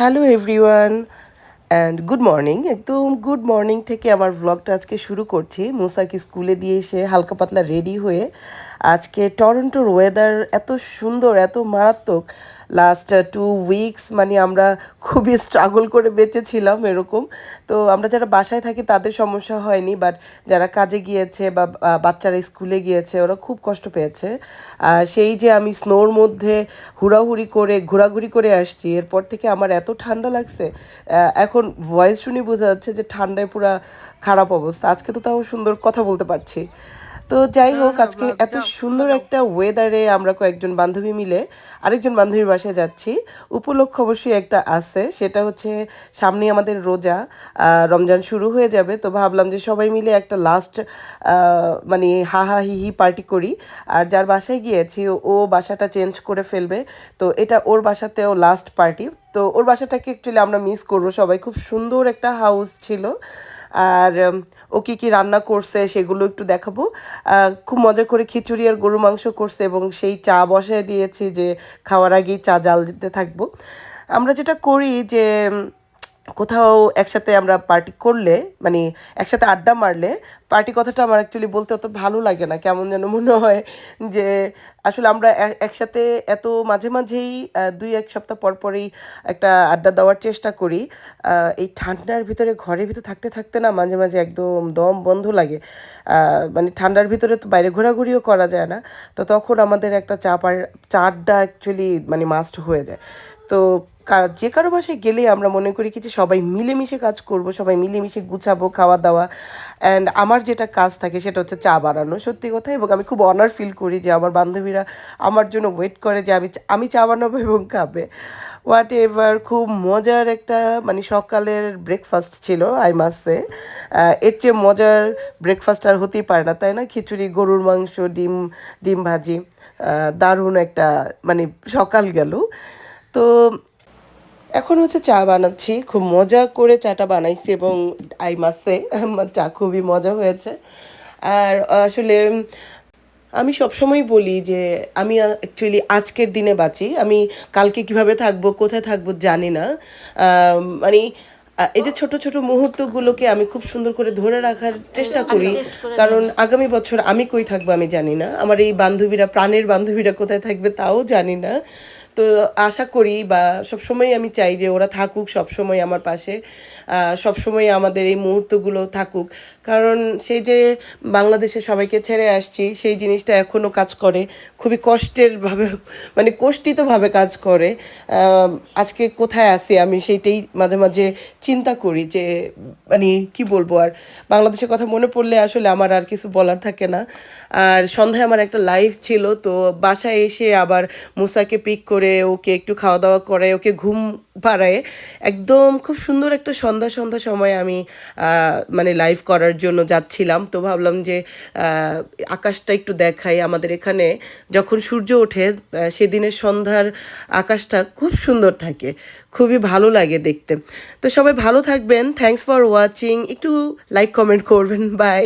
Hello everyone And good morning একদম good morning থেকে আমার ভ্লগটা আজকে শুরু করছি। মুসাকে স্কুলে দিয়ে এসে হালকা পাতলা রেডি হয়ে আজকে টরন্টোর ওয়েদার এত সুন্দর এত মারাত্মক। লাস্ট টু উইকস মানে আমরা খুবই স্ট্রাগল করে বেঁচেছিলাম এরকম। তো আমরা যারা বাসায় থাকি তাদের সমস্যা হয়নি বাট যারা কাজে গিয়েছে বা বাচ্চারা স্কুলে গিয়েছে ওরা খুব কষ্ট পেয়েছে। আর সেই যে আমি স্নোর মধ্যে হুড়াহুড়ি করে ঘোরাঘুরি করে আসছি এরপর থেকে আমার এত ঠান্ডা লাগছে আহ, এখন ভয়েস শুনে বোঝা যাচ্ছে যে ঠান্ডায় পুরা খারাপ অবস্থা। আজকে তো তাও সুন্দর কথা বলতে পারছি। তো যাই হোক আজকে এত সুন্দর একটা ওয়েদারে আমরা কয়েকজন বান্ধবী মিলে আরেকজন বান্ধবীর বাসায় যাচ্ছি। উপলক্ষ অবশ্যই একটা আছে সেটা হচ্ছে সামনে আমাদের রোজা রমজান শুরু হয়ে যাবে। তো ভাবলাম যে সবাই মিলে একটা লাস্ট মানে হা হা হি হি পার্টি করি। আর যার বাসায় গিয়েছি ও বাসাটা চেঞ্জ করে ফেলবে। তো এটা ওর বাসাতেও লাস্ট পার্টি তো ওর বাসাটাকে অ্যাকচুয়ালি আমরা মিস করব। সবাই খুব সুন্দর একটা হাউস ছিল। আর ও কী কী রান্না করছে সেগুলো একটু দেখাবো। খুব মজা করে খিচুড়ি আর গরু মাংস করছে এবং সেই চা বসায় দিয়েছি যে খাওয়ার আগেই চা জাল দিতে থাকব। আমরা যেটা করি যে কোথাও একসাথে আমরা পার্টি করলে মানে একসাথে আড্ডা মারলে পার্টি কথাটা আমার অ্যাকচুয়ালি বলতে অত ভালো লাগে না। কেমন যেন মনে হয় যে, আসলে আমরা একসাথে এত মাঝে মাঝেই দুই এক সপ্তাহ পর পরেই একটা আড্ডা দেওয়ার চেষ্টা করি। এই ঠান্ডার ভিতরে, ঘরের ভিতরে থাকতে থাকতে না মাঝে মাঝে একদম দম বন্ধ লাগে। মানে ঠান্ডার ভিতরে তো বাইরে ঘোরাঘুরিও করা যায় না। তো তখন আমাদের একটা চা পার চা আড্ডা অ্যাকচুয়ালি মানে মাস্ট হয়ে যায়। তো যে কারও বাসায় গেলে আমরা মনে করি কি যে সবাই মিলেমিশে কাজ করব, সবাই মিলেমিশে গুছাবো, খাওয়া দাওয়া। অ্যান্ড আমার যেটা কাজ থাকে সেটা হচ্ছে চা বানানো, সত্যি কথা। এবং আমি খুব অনার ফিল করি যে আমার বান্ধবীরা আমার জন্য ওয়েট করে যে আমি আমি চা বানাবো এবং খাবে। হোয়াট এভার খুব মজার একটা মানে সকালের ব্রেকফাস্ট ছিল আই মাসে এর চেয়ে মজার ব্রেকফাস্ট আর হতেই পারে না, তাই না? খিচুড়ি, গরুর মাংস, ডিম ডিম ভাজি দারুণ একটা মানে সকাল গেল। তো এখন হচ্ছে চা বানাচ্ছি খুব মজা করে চাটা বানাইছি এবং আই মাসে আমার চা খুবই মজা হয়েছে। আর আসলে আমি সবসময় বলি যে আমি অ্যাকচুয়ালি আজকের দিনে বাঁচি। আমি কালকে কীভাবে থাকব কোথায় থাকব জানি না। মানে এই যে ছোট ছোট মুহূর্তগুলোকে আমি খুব সুন্দর করে ধরে রাখার চেষ্টা করি। কারণ আগামী বছর আমি কই থাকব আমি জানি না। আমার এই বান্ধবীরা প্রাণের বান্ধবীরা কোথায় থাকবে তাও জানি না। তো আশা করি বা সবসময় আমি চাই যে ওরা থাকুক সবসময় আমার পাশে সবসময় আমাদের এই মুহূর্তগুলো থাকুক। কারণ সেই যে বাংলাদেশে সবাইকে ছেড়ে আসছি, সেই জিনিসটা এখনও কাজ করে, খুবই কষ্টের ভাবে মানে কষ্টিতভাবে কাজ করে। আজকে কোথায় আছি আমি সেইটাই মাঝে মাঝে চিন্তা করি যে মানে কি বলব আর, বাংলাদেশের কথা মনে পড়লে আসলে আমার আর কিছু বলার থাকে না। আর সন্ধ্যায় আমার একটা লাইভ ছিল, তো বাসায় এসে আবার মুসাকে পিক করে ওকে একটু খাওয়া দাওয়া করে, ওকে ঘুম পাড়ায়, একদম খুব সুন্দর একটা সন্ধ্যা সন্ধ্যা সময় আমি মানে লাইভ করার জন্য যাচ্ছিলাম। তো ভাবলাম যে আকাশটা একটু দেখাই আমাদের এখানে। যখন সূর্য ওঠে সেদিনের সন্ধ্যার আকাশটা খুব সুন্দর থাকে, খুবই ভালো লাগে দেখতে। তো সবাই ভালো থাকবেন। থ্যাঙ্কস ফর ওয়াচিং একটু লাইক কমেন্ট করবেন। বাই